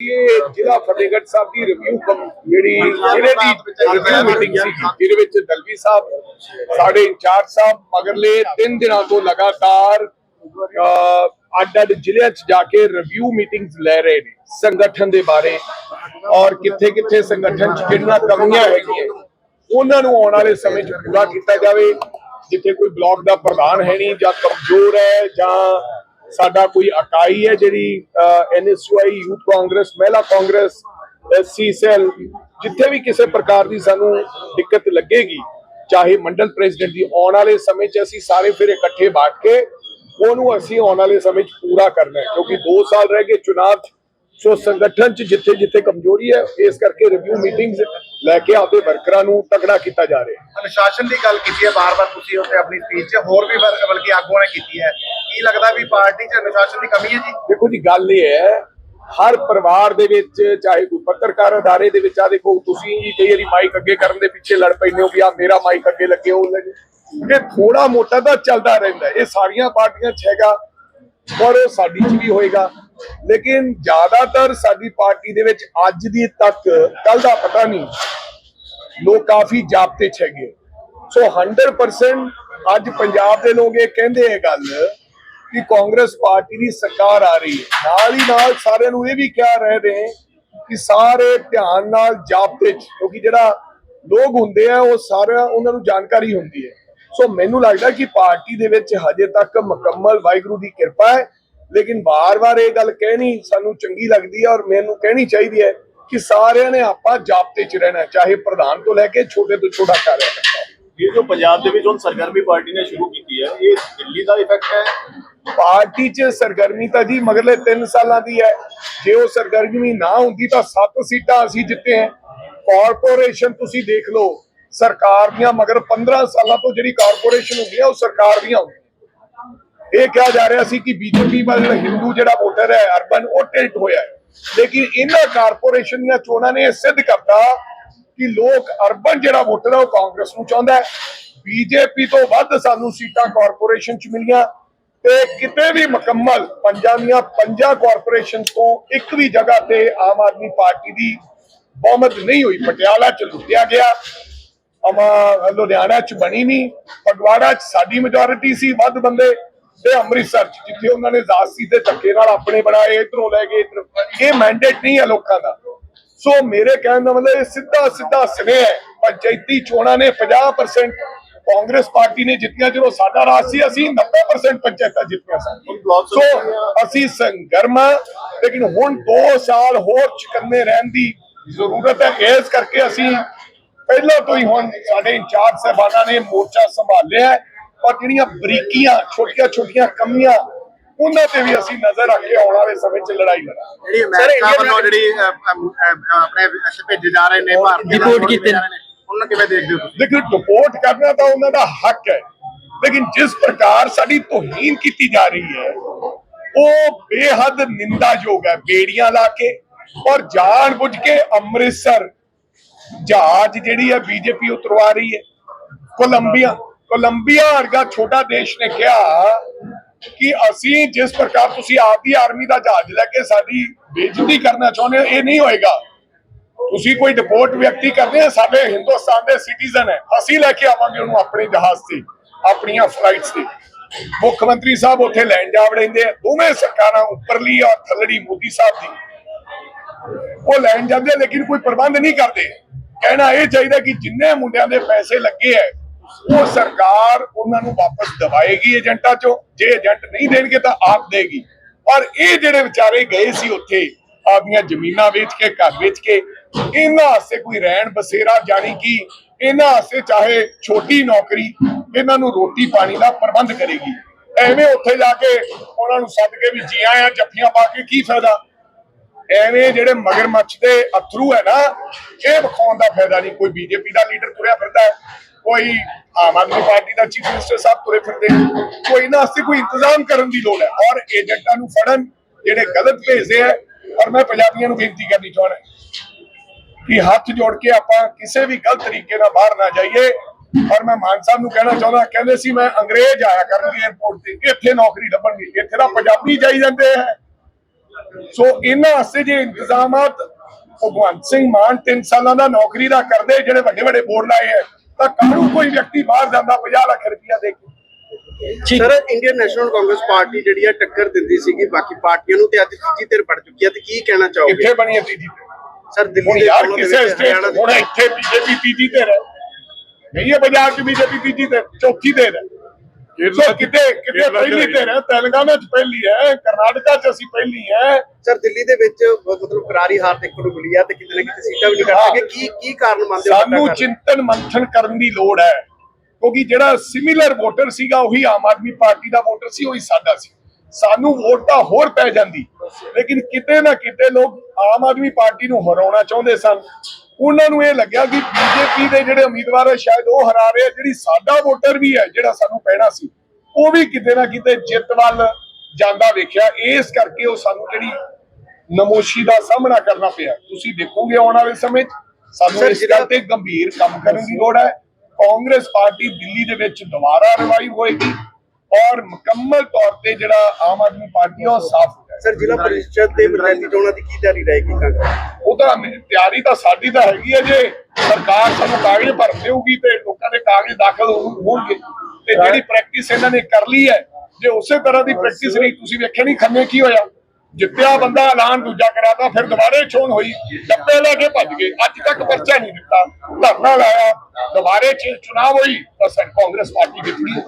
ਇਹ ਜ਼ਿਲ੍ਹਾ ਫਤਿਹਗੜ੍ਹ ਸਾਹਿਬ ਦੀ ਰਿਵਿਊ ਜਿਹੜੀ ਜ਼ਿਲ੍ਹੇ ਦੀ ਰਿਵਿਊ ਮੀਟਿੰਗ ਸੀ ਜਿਹਦੇ ਵਿੱਚ ਦਲਵੀ ਸਾਹਿਬ ਸਾਡੇ ਇੰਚਾਰਜ ਸਾਹਿਬ ਮਗਰਲੇ 3 ਦਿਨਾਂ ਤੋਂ ਲਗਾਤਾਰ ਅੱਡ-ਅੱਡ ਜ਼ਿਲ੍ਹਿਆਂ 'ਚ ਜਾ ਕੇ ਰਿਵਿਊ ਮੀਟਿੰਗਸ ਲੈ ਰਹੇ ਨੇ ਸੰਗਠਨ ਦੇ ਬਾਰੇ ਔਰ ਕਿੱਥੇ-ਕਿੱਥੇ ਸੰਗਠਨ 'ਚ ਕਿਹੜੀਆਂ ਕਮੀਆਂ ਹੈਗੀਆਂ। ਉਹਨਾਂ ਨੂੰ ਆਉਣ ਵਾਲੇ ਸਮੇਂ 'ਚ ਪੂਰਾ ਕੀਤਾ ਜਾਵੇ ਜਿੱਥੇ ਕੋਈ ਬਲਾਕ ਦਾ ਪ੍ਰਧਾਨ ਹੈ ਨਹੀਂ ਜਾਂ ਕਮਜ਼ੋਰ ਹੈ ਜਾਂ ਸਾਡਾ ਕੋਈ ਇਕਾਈ ਹੈ ਜਿਹੜੀ ਐਨਐਸਯੂਆਈ ਯੂਥ ਕਾਂਗਰਸ ਮਹਿਲਾ ਕਾਂਗਰਸ ਐਸਸੀ ਸੈਲ ਜਿੱਥੇ ਵੀ ਕਿਸੇ ਪ੍ਰਕਾਰ ਦੀ ਸਾਨੂੰ ਦਿੱਕਤ ਲੱਗੇਗੀ, ਚਾਹੇ ਮੰਡਲ ਪ੍ਰੈਜ਼ੀਡੈਂਟ ਦੀ ਆਉਣ ਵਾਲੇ ਸਮੇਂ 'ਚ ਅਸੀਂ ਸਾਰੇ ਫਿਰ ਇਕੱਠੇ ਬਾਟ ਕੇ ਉਹਨੂੰ ਅਸੀਂ ਆਉਣ ਵਾਲੇ ਸਮੇਂ 'ਚ ਪੂਰਾ ਕਰਨਾ ਹੈ, ਕਿਉਂਕਿ 2 ਸਾਲ ਰਹਿ ਗਏ ਚੁਣਾਵ ਸੋ ਸੰਗਠਨ 'ਚ ਜਿੱਥੇ ਜਿੱਥੇ ਕਮਜ਼ੋਰੀ ਹੈ, ਇਸ ਕਰਕੇ ਰਿਵਿਊ ਮੀਟਿੰਗਸ ਲੈ ਕੇ ਆਪਦੇ ਵਰਕਰਾਂ ਨੂੰ ਤਕੜਾ ਕੀਤਾ ਜਾ ਰਿਹਾ ਹੈ। ਅਨੁਸ਼ਾਸਨ ਦੀ ਗੱਲ ਕੀਤੀ ਹੈ ਬਾਰ-ਬਾਰ ਤੁਸੀਂ ਉੱਥੇ ਆਪਣੀ ਸਪੀਚ 'ਚ ਹੋਰ ਵੀ ਬਲਕਿ ਆਗੂਆਂ ਨੇ ਕੀਤੀ ਹੈ। ਕੀ ਲੱਗਦਾ ਵੀ ਪਾਰਟੀ 'ਚ ਅਨੁਸ਼ਾਸਨ ਦੀ ਕਮੀ ਹੈ ਜੀ? ਦੇਖੋ ਜੀ, ਗੱਲ ਇਹ ਹੈ, ਹਰ ਪਰਿਵਾਰ ਦੇ ਵਿੱਚ, ਚਾਹੇ ਕੋਈ ਪੱਤਰਕਾਰ ਅਦਾਰੇ ਦੇ ਵਿੱਚ ਆ ਦੇਖੋ, ਤੁਸੀਂ ਜੀ ਕਈ ਵਾਰੀ ਮਾਈਕ ਅੱਗੇ ਕਰਨ ਦੇ ਪਿੱਛੇ ਲੜ ਪੈਂਦੇ ਹੋ ਕਿ ਆ ਮੇਰਾ ਮਾਈਕ ਅੱਗੇ ਲੱਗੇ ਉਹ ਇਹ ਥੋੜਾ ਮੋਟਾ ਤਾਂ ਚੱਲਦਾ ਰਹਿੰਦਾ ਇਹ ਸਾਰੀਆਂ ਪਾਰਟੀਆਂ 'ਚ ਹੈਗਾ ਔਰ ਸਾਡੀ 'ਚ ਵੀ ਹੋਏਗਾ। ਲੇਕਿਨ ਜ਼ਿਆਦਾਤਰ ਸਾਡੀ ਪਾਰਟੀ ਦੇ ਵਿੱਚ ਅੱਜ ਦੀ ਤੱਕ ਕੱਲ ਦਾ ਪਤਾ ਨਹੀਂ, ਲੋਕ ਕਾਫੀ ਜਾਬਤੇ 'ਚ ਹੈਗੇ। ਸੋ 100% ਅੱਜ ਪੰਜਾਬ ਦੇ ਲੋਕ ਇਹ ਕਹਿੰਦੇ ਇਹ ਗੱਲ ਕਿ ਕਾਂਗਰਸ ਪਾਰਟੀ ਦੀ ਸਰਕਾਰ ਆ ਰਹੀ ਹੈ। ਨਾਲ ਹੀ ਨਾਲ ਸਾਰਿਆਂ ਨੂੰ ਇਹ ਵੀ ਕਹਿ ਰਹੇ ਕਿ ਸਾਰੇ ਧਿਆਨ ਨਾਲ ਜਾਬਤੇ 'ਚ, ਕਿਉਂਕਿ ਜਿਹੜਾ ਲੋਕ ਹੁੰਦੇ ਆ, ਉਹ ਸਾਰਾ ਉਹਨਾਂ ਨੂੰ ਜਾਣਕਾਰੀ ਹੁੰਦੀ ਹੈ। ਸੋ ਮੈਨੂੰ ਲੱਗਦਾ ਕਿ ਪਾਰਟੀ ਦੇ ਵਿੱਚ ਹਜੇ ਤੱਕ ਮੁਕੰਮਲ ਵਾਹਿਗੁਰੂ ਦੀ ਕਿਰਪਾ ਹੈ, ਲੇਕਿਨ ਵਾਰ-ਵਾਰ ਇਹ ਗੱਲ ਕਹਿਣੀ ਸਾਨੂੰ ਚੰਗੀ ਲੱਗਦੀ ਹੈ ਔਰ ਮੈਨੂੰ ਕਹਿਣੀ ਚਾਹੀਦੀ ਹੈ ਕਿ ਸਾਰਿਆਂ ਨੇ ਆਪਾਂ ਜਾਪਤੇ 'ਚ ਰਹਿਣਾ ਚਾਹੇ ਪ੍ਰਧਾਨ ਤੋਂ ਲੈ ਕੇ ਛੋਟੇ ਤੋਂ ਛੋਟਾ ਕਾਰਿਆ ਇਹ ਜੋ ਪੰਜਾਬ ਦੇ ਵਿੱਚ ਹੁਣ ਸਰਗਰਮੀ ਪਾਰਟੀ ਨੇ ਸ਼ੁਰੂ ਕੀਤੀ ਹੈ, ਇਹ ਦਿੱਲੀ ਦਾ ਇਫੈਕਟ ਹੈ ਪਾਰਟੀ 'ਚ ਸਰਗਰਮੀ ਤਾਂ ਜੀ ਮਗਰਲੇ 3 ਸਾਲਾਂ ਦੀ ਹੈ। ਜੇ ਉਹ ਸਰਗਰਮੀ ਨਾ ਹੁੰਦੀ ਤਾਂ 7 ਸੀਟਾਂ ਅਸੀਂ ਜਿੱਤੇ ਹਾਂ। ਕਾਰਪੋਰੇਸ਼ਨ ਤੁਸੀਂ ਦੇਖ ਲਓ, ਸਰਕਾਰ ਦੀਆਂ ਮਗਰ 15 ਸਾਲਾਂ ਤੋਂ ਜਿਹੜੀ ਕਾਰਪੋਰੇਸ਼ਨ ਹੁੰਦੀ ਹੈ, ਉਹ ਸਰਕਾਰ ਦੀਆਂ ਹੁੰਦੀਆਂ ਇਹ ਕਿਹਾ ਜਾ ਰਿਹਾ ਸੀ ਕਿ ਬੀਜੇਪੀ ਵੱਲ ਹਿੰਦੂ ਜਿਹੜਾ ਵੋਟਰ ਹੈ, ਅਰਬਨ, ਉਹ ਟਿਲਟ ਹੋਇਆ ਹੈ। ਲੇਕਿਨ ਇਹਨਾਂ ਕਾਰਪੋਰੇਸ਼ਨ ਦੀਆਂ ਚੋਣਾਂ ਨੇ ਇਹ ਸਿੱਧ ਕਰਤਾ ਕਿ ਲੋਕ ਅਰਬਨ ਜਿਹੜਾ ਵੋਟਰ ਹੈ, ਉਹ ਕਾਂਗਰਸ ਨੂੰ ਚਾਹੁੰਦਾ ਹੈ। ਬੀਜੇਪੀ ਤੋਂ ਵੱਧ ਸਾਨੂੰ ਸੀਟਾਂ ਕਾਰਪੋਰੇਸ਼ਨ ਚ ਮਿਲੀਆਂ। ਤੇ ਕਿਤੇ ਵੀ ਮੁਕੰਮਲ ਪੰਜਾਂ ਦੀਆਂ ਪੰਜਾਂ ਕਾਰਪੋਰੇਸ਼ਨ ਤੋਂ ਇੱਕ ਵੀ ਜਗ੍ਹਾ ਤੇ ਆਮ ਆਦਮੀ ਪਾਰਟੀ ਦੀ ਬਹੁਮਤ ਨਹੀਂ ਹੋਈ। ਪਟਿਆਲਾ ਚ ਲੁੱਟਿਆ ਗਿਆ। ਅਮਾ ਲੁਧਿਆਣਾ ਚ ਬਣੀ ਨਹੀਂ। ਫਗਵਾੜਾ ਚ ਸਾਡੀ ਮੈਜੋਰਿਟੀ ਸੀ, ਵੱਧ ਬੰਦੇ। ਤੇ ਅੰਮ੍ਰਿਤਸਰ ਚ, ਜਿੱਥੇ ਉਹਨਾਂ ਨੇ ਜ਼ਾਸਤੀ ਦੇ ਧੱਕੇ ਨਾਲ ਆਪਣੇ ਬਣਾਏ, ਇਧਰੋਂ ਲੈ ਕੇ ਇੱਧਰੋਂ। ਇਹ ਮੈਂਡੇਟ ਨਹੀਂ ਹੈ ਲੋਕਾਂ ਦਾ। ਸੋ ਮੇਰੇ ਕਹਿਣ ਦਾ ਮਤਲਬ ਇਹ ਸਿੱਧਾ ਸਿੱਧਾ ਸਨੇਹ ਹੈ। ਪੰਚਾਇਤੀ ਚੋਣਾਂ ਨੇ 50% ਕਾਂਗਰਸ ਪਾਰਟੀ ਨੇ ਜਿੱਤੀਆਂ ਜਦੋਂ ਸਾਡਾ ਰਾਜ ਸੀ ਅਸੀਂ 90% ਪੰਚਾਇਤਾਂ ਜਿੱਤੀਆਂ ਸਨ। ਸੋ ਅਸੀਂ ਸੰਗਰਮਾ ਲੇਕਿਨ ਹੁਣ 2 ਸਾਲ ਹੋਰ ਚਕੰਨੇ ਰਹਿਣ ਦੀ ਜ਼ਰੂਰਤ ਹੈ। ਇਸ ਕਰਕੇ ਅਸੀਂ ਪਹਿਲਾਂ ਤੋਂ ਹੀ ਹੁਣ ਸਾਡੇ ਇੰਚਾਰਜ ਸਾਹਿਬਾਨਾਂ ਨੇ ਮੋਰਚਾ ਸੰਭਾਲਿਆ ਹੈ ਔਰ ਜਿਹੜੀਆਂ ਬਰੀਕੀਆਂ ਛੋਟੀਆਂ ਛੋਟੀਆਂ ਕਮੀਆਂ ਉਹਨਾਂ ਤੇ ਵੀ ਅਸੀਂ ਨਜ਼ਰ ਰੱਖ ਕੇ ਆਉਣ ਵਾਲੇ ਸਮੇਂ 'ਚ ਲੜਾਈ ਲੜਾਂਗੇ। ਜਿਹੜੀ ਅਮਰੀਕਾ ਵੱਲੋਂ ਜਿਹੜੀ ਆਪਣੇ ਐਸੇ ਭੇਜੇ ਜਾ ਰਹੇ ਨੇ ਭਾਰਤੀ Deport ਕੀਤੇ ਨੇ। ਉਹਨਾਂ ਨੂੰ ਕਿਵੇਂ ਦੇਖਦੇ ਹੋ ਤੁਸੀਂ? ਲੇਕਿਨ ਰਿਪੋਰਟ ਕਰਨਾ ਤਾਂ ਉਹਨਾਂ ਦਾ ਹੱਕ ਹੈ। ਲੇਕਿਨ ਜਿਸ ਪ੍ਰਕਾਰ ਸਾਡੀ ਤੋਹੀਨ ਕੀਤੀ ਜਾ ਰਹੀ ਹੈ, ਉਹ ਬੇਹੱਦ ਨਿੰਦਾਯੋਗ ਹੈ। ਬੇੜੀਆਂ ਲਾ ਕੇ ਔਰ ਜਾਣ ਬੁੱਝ ਕੇ ਅੰਮ੍ਰਿਤਸਰ ਜਹਾਜ਼ ਜਿਹੜੀ ਹੈ ਬੀਜੇਪੀ ਉਤਰਵਾ ਰਹੀ ਹੈ। ਕੋਲੰਬੀਆ ਕੋਲੰਬੀਆ ਵਰਗਾ ਛੋਟਾ ਦੇਸ਼ ਨੇ ਕਿਹਾ ਕਿ ਅਸੀਂ ਜਿਸ ਪ੍ਰਕਾਰ ਤੁਸੀਂ ਆਪਦੀ ਆਰਮੀ ਦਾ ਜਹਾਜ਼ ਲੈ ਕੇ ਸਾਡੀ ਬੇਇੱਜ਼ਤੀ ਕਰਨਾ ਚਾਹੁੰਦੇ ਹੋ, ਇਹ ਨਹੀਂ ਹੋਏਗਾ। ਤੁਸੀਂ ਕੋਈ ਡਿਪੋਰਟ ਵਿਅਕਤੀ ਕਰਦੇ ਆ, ਸਾਡੇ ਹਿੰਦੁਸਤਾਨ ਦੇ ਸਿਟੀਜ਼ਨ ਹੈ। ਅਸੀਂ ਲੈ ਕੇ ਆਵਾਂਗੇ ਉਹਨੂੰ ਆਪਣੇ ਜਹਾਜ਼ ਤੇ, ਆਪਣੀਆਂ ਫਲਾਈਟਸ ਤੇ। ਮੁੱਖ ਮੰਤਰੀ ਸਾਹਿਬ ਉੱਥੇ ਲੈਣ ਜਾ ਵੜਦੇ ਆ। ਦੋਵੇਂ ਸਰਕਾਰਾਂ ਉੱਪਰਲੀ ਔਰ ਥੱਲੜੀ ਮੋਦੀ ਸਾਹਿਬ ਦੀ। ਉਹ ਲੈਣ ਜਾਂਦੇ ਲੇਕਿਨ ਕੋਈ ਪ੍ਰਬੰਧ ਨਹੀਂ ਕਰਦੇ। ਕਹਿਣਾ ਇਹ ਚਾਹੀਦਾ ਕਿ ਜਿੰਨੇ ਮੁੰਡਿਆਂ ਦੇ ਪੈਸੇ ਲੱਗੇ ਐ ਉਹ ਸਰਕਾਰ ਉਹਨਾਂ ਨੂੰ ਵਾਪਸ ਦਵਾਏਗੀ ਏਜੰਟਾਂ ਚੋਂ। ਜੇ ਏਜੰਟ ਨਹੀਂ ਦੇਣਗੇ ਤਾਂ ਆਪ ਦੇਗੀ। ਪਰ ਇਹ ਜਿਹੜੇ ਵਿਚਾਰੇ ਗਏ ਸੀ ਉੱਥੇ, ਆਪਣੀਆਂ ਜ਼ਮੀਨਾਂ ਵੇਚ ਕੇ, ਘਰ ਵੇਚ ਕੇ ਇਹਨਾਂ ਵਾਸਤੇ ਕੋਈ ਰਹਿਣ ਬਸੇਰਾ ਜਾਣੀ ਕਿ ਇਹਨਾਂ ਵਾਸਤੇ ਚਾਹੇ ਛੋਟੀ ਨੌਕਰੀ ਇਹਨਾਂ ਨੂੰ ਰੋਟੀ ਪਾਣੀ ਦਾ ਪ੍ਰਬੰਧ ਕਰੇਗੀ। ਐਵੇਂ ਉੱਥੇ ਜਾ ਕੇ ਉਹਨਾਂ ਨੂੰ ਸੱਦ ਕੇ ਵੀ ਜੀ ਆਇਆਂ ਜੱਫੀਆਂ ਪਾ ਕੇ ਕੀ ਫਾਇਦਾ? ਐਵੇਂ ਜਿਹੜੇ ਮਗਰਮੱਛ ਦੇ ਅਥਰੂ ਹੈ ਨਾ, ਇਹ ਵਿਖਾਉਣ ਦਾ ਫਾਇਦਾ ਨਹੀਂ। ਕੋਈ ਬੀਜੇਪੀ ਦਾ ਲੀਡਰ ਤੁਰਿਆ ਫਿਰਦਾ ਹੈ, ਕੋਈ ਆਮ ਆਦਮੀ ਪਾਰਟੀ ਦਾ ਚੀਫ ਮਿਨਿਸਟਰ ਸਾਹਿਬ ਤੁਰੇ ਫਿਰਦੇ ਕੋਈ ਇਹਨਾਂ ਵਾਸਤੇ ਕੋਈ ਇੰਤਜ਼ਾਮ ਕਰਨ ਦੀ ਲੋੜ ਹੈ। ਔਰ ਏਜੰਟਾਂ ਨੂੰ ਫੜਨ, ਜਿਹੜੇ ਗਲਤ ਭੇਜਦੇ ਆ ਔਰ ਮੈਂ ਪੰਜਾਬੀਆਂ ਨੂੰ ਬੇਨਤੀ ਕਰਨੀ ਚਾਹੁੰਦਾ ਕਿ ਹੱਥ ਜੋੜ ਕੇ ਆਪਾਂ ਕਿਸੇ ਵੀ ਗਲਤ ਤਰੀਕੇ ਨਾਲ ਬਾਹਰ ਨਾ ਜਾਈਏ। ਔਰ ਮੈਂ ਮਾਨ ਸਾਹਿਬ ਨੂੰ ਕਹਿਣਾ ਚਾਹੁੰਦਾ ਕਹਿੰਦੇ ਸੀ ਮੈਂ ਅੰਗਰੇਜ਼ ਆਇਆ ਕਰਨਗੇ 에어ਪੋਰਟ ਤੇ ਇੱਥੇ ਨੌਕਰੀ ਲੱਭਣਗੇ ਇੱਥੇ ਤਾਂ ਪੰਜਾਬੀ ਜਾਈ ਜਾਂਦੇ ਹੈ ਸੋ ਇਹਨਾਂ ਵਾਸਤੇ ਜੇ ਇੰਤਜ਼ਾਮਾਤ ਭਗਵੰਤ ਸਿੰਘ ਮਾਨ 3 ਸਾਲਾਂ ਦਾ ਨੌਕਰੀ ਦਾ ਕਰਦੇ ਜਿਹੜੇ ਵੱਡੇ ਵੱਡੇ ਬੋਰਡ ਲਾਏ ਹੈ ਤਾਂ ਕਾਹਨੂੰ ਕੋਈ ਵਿਅਕਤੀ ਬਾਹਰ ਜਾਂਦਾ 50 ਲੱਖ ਰੁਪਇਆ ਦੇ ਕੇ। Sir Indian National Congress party ਜਿਹੜੀ ਹੈ ਟੱਕਰ ਦਿੰਦੀ ਸੀਗੀ ਬਾਕੀ ਪਾਰਟੀਆਂ ਨੂੰ ਤੇ ਅੱਜ ਤੀਜੀ ਧਿਰ ਬਣ ਚੁੱਕੀ ਹੈ ਤੇ ਕੀ ਕਹਿਣਾ ਚਾਹੋਗੇ? ਕਿੱਥੇ ਬਣੀ ਹੈ ਤੀਜੀ ਧਿਰ? ਸਰ ਦਿੱਲੀ ਦੇ ਯਾਰ ਕਿਸੇ ਸਟੇਟ ਹੁਣ ਇੱਥੇ ਬੀਜੇਪੀ ਤੀਜੀ ਧਿਰ ਹੈ ਨਹੀਂ ਹੈ ਪੰਜਾਬ 'ਚ ਬੀਜੇਪੀ ਤੀਜੀ ਧਿਰ ਚੌਥੀ ਧਿਰ ਹੈ ਸੋ ਕਿਤੇ ਕਿਤੇ ਪਹਿਲੀ ਧਿਰ ਹੈ ਤੇਲੰਗਾਨਾ 'ਚ ਪਹਿਲੀ ਹੈ ਕਰਨਾਟਕਾ 'ਚ ਅਸੀਂ ਪਹਿਲੀ ਹੈ। ਸਰ ਦਿੱਲੀ ਦੇ ਵਿੱਚ ਮਤਲਬ ਕਰਾਰੀ ਹਾਰ ਦੇਖਣ ਨੂੰ ਮਿਲੀ ਤੇ ਕਿਤੇ ਨਾ ਕਿਤੇ ਸੀਟਾਂ ਵੀ ਨਹੀਂ ਸਕੇ। ਕੀ ਕੀ ਕਾਰਨ ਮੰਨਦੇ ਹੋ ਸਾਨੂੰ? ਚਿੰਤਨ ਮੰਥਨ ਕਰਨ ਦੀ ਲੋੜ ਹੈ। ਕਿਉਂਕਿ ਜਿਹੜਾ ਸਿਮਿਲਰ ਵੋਟਰ ਸੀਗਾ ਉਹੀ ਆਮ ਆਦਮੀ ਪਾਰਟੀ ਦਾ ਵੋਟਰ ਸੀ ਉਹੀ ਸਾਡਾ ਸੀ। ਸਾਨੂੰ ਵੋਟ ਤਾਂ ਹੋਰ ਪੈ ਜਾਂਦੀ। ਲੇਕਿਨ ਕਿਤੇ ਨਾ ਕਿਤੇ ਲੋਕ ਆਮ ਆਦਮੀ ਪਾਰਟੀ ਨੂੰ ਹਰਾਉਣਾ ਚਾਹੁੰਦੇ ਸਨ। ਉਹਨਾਂ ਨੂੰ ਇਹ ਲੱਗਿਆ ਕਿ ਬੀਜੇਪੀ ਦੇ ਜਿਹੜੇ ਉਮੀਦਵਾਰ ਹੈ ਸ਼ਾਇਦ ਉਹ ਹਰਾ ਰਹੇ। ਜਿਹੜੀ ਸਾਡਾ ਵੋਟਰ ਵੀ ਹੈ ਜਿਹੜਾ ਸਾਨੂੰ ਪੈਣਾ ਸੀ ਉਹ ਵੀ ਕਿਤੇ ਨਾ ਕਿਤੇ ਜਿੱਤ ਵੱਲ ਜਾਂਦਾ ਵੇਖਿਆ। ਇਸ ਕਰਕੇ ਉਹ ਸਾਨੂੰ ਜਿਹੜੀ ਨਮੋਸ਼ੀ ਦਾ ਸਾਹਮਣਾ ਕਰਨਾ ਪਿਆ। ਤੁਸੀਂ ਦੇਖੋਗੇ ਆਉਣ ਵਾਲੇ ਸਮੇਂ 'ਚ ਸਾਨੂੰ ਇਸ ਗੱਲ ਤੇ ਗੰਭੀਰ ਕੰਮ ਕਰਨ ਦੀ ਲੋੜ ਹੈ। ਕਾਂਗਰਸ ਪਾਰਟੀ ਦਿੱਲੀ ਦੇ ਵਿੱਚ ਦੁਬਾਰਾ ਰਿਵਾਈਵ ਹੋਏਗੀ। ਔਰ ਮੁਕੰਮਲ ਤੌਰ ਤੇ ਜਿਹੜਾ ਆਮ ਆਦਮੀ ਪਾਰਟੀ ਉਹ ਸਾਫ਼ ਹੋ ਜਾਏਗਾ। ਸਰ ਜ਼ਿਲ੍ਹਾ ਪਰਿਸ਼ਦ ਤੇ ਪੰਚਾਇਤੀ ਚੋਣਾਂ ਦੀ ਕੀ ਤਿਆਰੀ ਰਹੇਗੀ ਕਾਂਗਰਸ ਉਹ ਤਾਂ ਤਿਆਰੀ ਤਾਂ ਸਾਡੀ ਤਾਂ ਹੈਗੀ ਹੈ ਜੇ ਸਰਕਾਰ ਸਾਨੂੰ ਕਾਗਜ਼ ਭਰ ਦੇਊਗੀ ਤੇ ਲੋਕਾਂ ਦੇ ਕਾਗਜ਼ ਦਾਖਲ ਹੋਣਗੇ। ਤੇ ਜਿਹੜੀ ਪ੍ਰੈਕਟਿਸ ਇਹਨਾਂ ਨੇ ਕਰ ਲਈ ਹੈ ਜੇ ਉਸੇ ਤਰ੍ਹਾਂ ਦੀ ਪ੍ਰੈਕਟਿਸ ਨਹੀਂ ਤੁਸੀਂ ਵੇਖਿਆ ਨਹੀਂ ਖੰਨੇ ਕੀ ਹੋਇਆ? ਜਿੱਤਿਆ ਬੰਦਾ ਐਲਾਨ ਦੂਜਾ ਕਰਾਤਾ ਫਿਰ ਦੁਬਾਰੇ ਚੋਣ ਹੋਈ ਡੱਬੇ ਲੈ ਕੇ ਭੱਜ ਗਏ। ਅੱਜ ਤੱਕ ਪਰਚਾ ਨਹੀਂ ਦਿੱਤਾ। ਧਰਨਾ ਲਾਇਆ ਦੁਬਾਰੇ ਚ ਚੁਣਾਵ ਹੋਈ ਤਾਂ ਕਾਂਗਰਸ ਪਾਰਟੀ ਜਿੱਤੀ